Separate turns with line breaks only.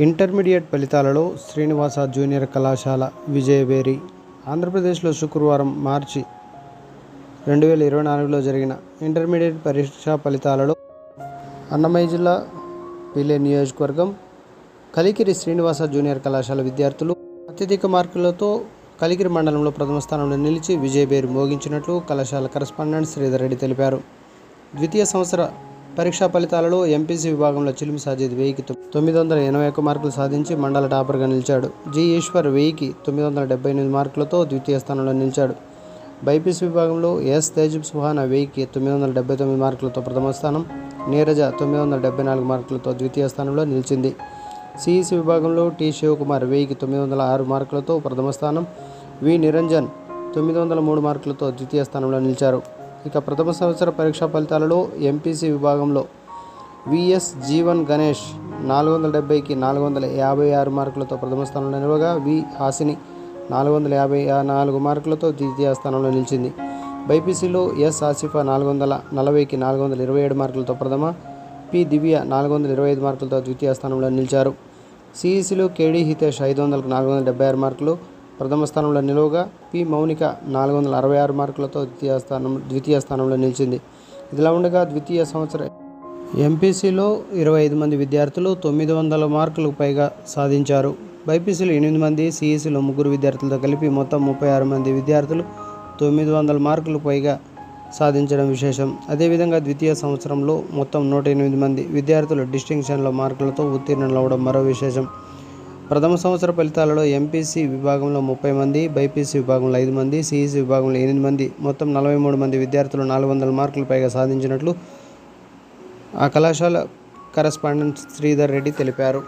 Intermediate ఫలితాలలో Srinivasa junior కళాశాల విజయవేరి ఆంధ్రప్రదేశ్లో శుక్రవారం మార్చి రెండు వేల ఇరవై నాలుగులో జరిగిన ఇంటర్మీడియట్ పరీక్షా ఫలితాలలో అన్నమయ్య జిల్లా పిల్లే నియోజకవర్గం కలికిరి శ్రీనివాస జూనియర్ కళాశాల విద్యార్థులు అత్యధిక మార్కులతో కలికిరి మండలంలో ప్రథమ స్థానంలో నిలిచి విజయబేరి మోగించినట్లు కళాశాల కరస్పాండెంట్ శ్రీధర్ రెడ్డి తెలిపారు. ద్వితీయ సంవత్సర పరీక్షా ఫలితాలలో ఎంపీసీ విభాగంలో చిలుమి సాజిద్ వెయ్యికి తొమ్మిది వందల ఎనభై ఒక్క మార్కులు సాధించి మండల టాపర్గా నిలిచాడు. జి. ఈశ్వర్ వెయ్యికి తొమ్మిది వందల డెబ్బై ఎనిమిది మార్కులతో ద్వితీయ స్థానంలో నిలిచాడు. బైపీసీ విభాగంలో ఎస్. తేజబ్ సుహానా వెయ్యికి తొమ్మిది వందల డెబ్బై తొమ్మిది మార్కులతో ప్రథమ స్థానం. నీరజ తొమ్మిది వందల డెబ్బై నాలుగు మార్కులతో ద్వితీయ స్థానంలో నిలిచింది. సిఈసి విభాగంలో టి. శివకుమార్ వెయ్యికి తొమ్మిది వందల ఆరు మార్కులతో ప్రథమ స్థానం. వి. నిరంజన్ తొమ్మిది వందల మూడు మార్కులతో ద్వితీయ స్థానంలో నిలిచారు. ఇక ప్రథమ సంవత్సర పరీక్షా ఫలితాలలో ఎంపీసీ విభాగంలో విఎస్ జీవన్ గణేష్ నాలుగు వందల డెబ్బైకి నాలుగు వందల యాభై ఆరు మార్కులతో ప్రథమ స్థానంలో నిలవగా వి హాసిని నాలుగు వందల యాభై నాలుగు మార్కులతో ద్వితీయ స్థానంలో నిలిచింది. బైపీసీలో ఎస్ ఆసిఫా నాలుగు వందల నలభైకి నాలుగు వందల ఇరవై ఏడు మార్కులతో ప్రథమ పి దివ్య నాలుగు వందల ఇరవై ఐదు మార్కులతో ద్వితీయ స్థానంలో నిలిచారు. సిఈసిలో కేడీ హితేష్ ఐదు వందలకు నాలుగు వందల డెబ్బై ఆరు మార్కులు ప్రథమ స్థానంలో నిలువగా పి మౌనిక నాలుగు వందల అరవై ఆరు మార్కులతో ద్వితీయ స్థానం ద్వితీయ స్థానంలో నిలిచింది. ఇదిలా ఉండగా ద్వితీయ సంవత్సర ఎంపీసీలో ఇరవై ఐదు మంది విద్యార్థులు తొమ్మిది వందల మార్కులకు పైగా సాధించారు. బైపీసీలో ఎనిమిది మంది సిఈసీలో ముగ్గురు విద్యార్థులతో కలిపి మొత్తం ముప్పై ఆరు మంది విద్యార్థులు తొమ్మిది వందల మార్కులు పైగా సాధించడం విశేషం. అదేవిధంగా ద్వితీయ సంవత్సరంలో మొత్తం నూట ఎనిమిది మంది విద్యార్థులు డిస్టింక్షన్ల మార్కులతో ఉత్తీర్ణులవడం మరో విశేషం. ప్రథమ సంవత్సర ఫలితాలలో ఎంపీసీ విభాగంలో ముప్పై మంది బైపీసీ విభాగంలో ఐదు మంది సిఈసీ విభాగంలో ఎనిమిది మంది. మొత్తం నలభై మూడు మంది విద్యార్థులు నాలుగు వందల మార్కులు పైగా సాధించినట్లు ఆ కళాశాల కరస్పాండెంట్ శ్రీధర్ రెడ్డి తెలిపారు.